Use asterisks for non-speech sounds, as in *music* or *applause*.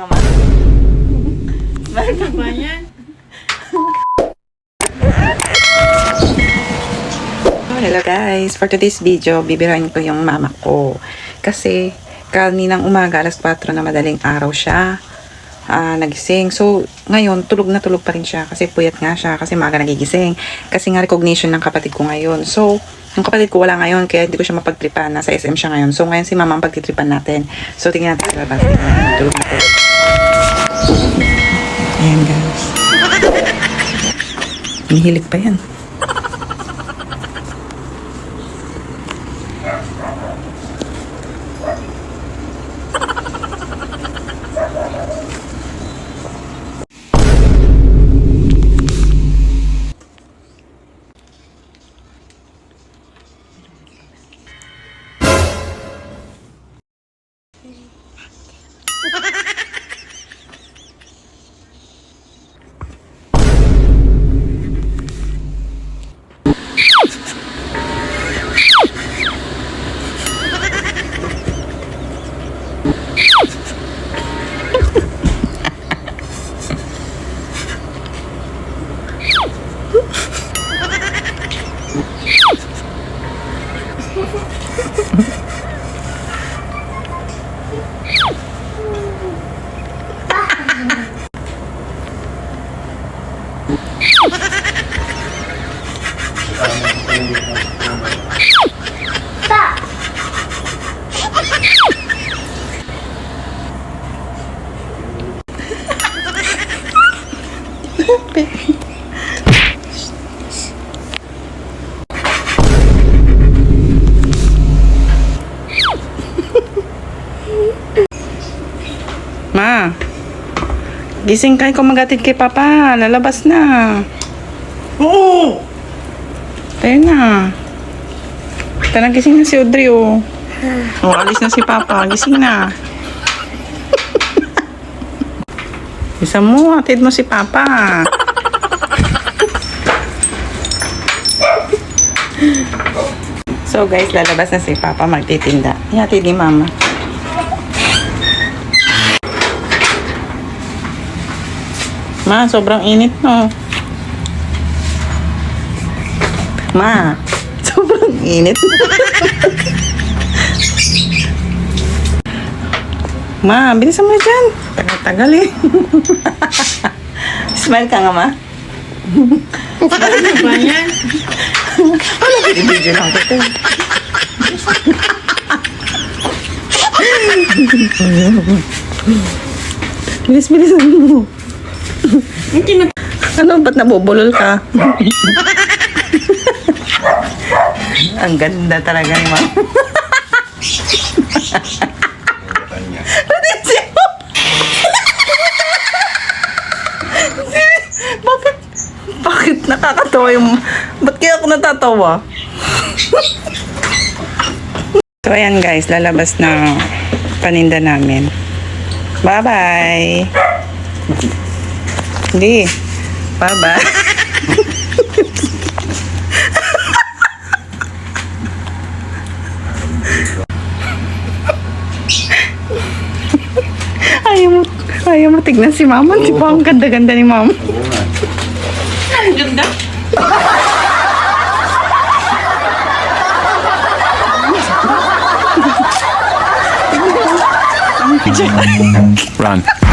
nga ma. Ano ba yan? Hello guys! For today's video, bibirahin ko yung mama ko. Kasi, kaninang umaga, alas 4 na madaling araw siya uh, nagising. So, ngayon, tulog na tulog pa rin siya kasi puyat nga siya kasi maaga nagigising. Kasi nga recognition ng kapatid ko ngayon. So, yung kapatid ko wala ngayon kaya hindi ko siya mapagtripan. Nasa SM siya ngayon. So, ngayon si mama ang pagtitripan natin. So, tingnan natin sa labas. Tulog na tulog. Ayan guys. Hinihilig pa yan. Baby. Ma, gising kayo kung magatid kay Papa. Lalabas na. Oo! Tayo na. Tara, gising na si Audrey, oh. Oh, alis na si Papa. Gising na. Isa mo, atid mo si Papa. so guys, lalabas na si Papa magtitinda. Ihatid ni Mama. Ma, sobrang init no. Ma, *laughs* sobrang init. Ma, bilisan mo dyan. Tagal-tagal eh. *laughs* Smile ka nga, ma. Ano ba yan? Wala, video lang kita. bilis, bilis mo. Ano, ba't nabubulol ka? Ang ganda talaga ni ma'am. Bakit? Bakit nakakatawa yung... Ba't kaya ako natatawa? so, ayan guys. Lalabas na paninda namin. Bye-bye. Hindi. Bye-bye. ayaw mo, ayaw mo tignan si mama. Di ba ang ganda-ganda ni mama? Ang ganda. Run.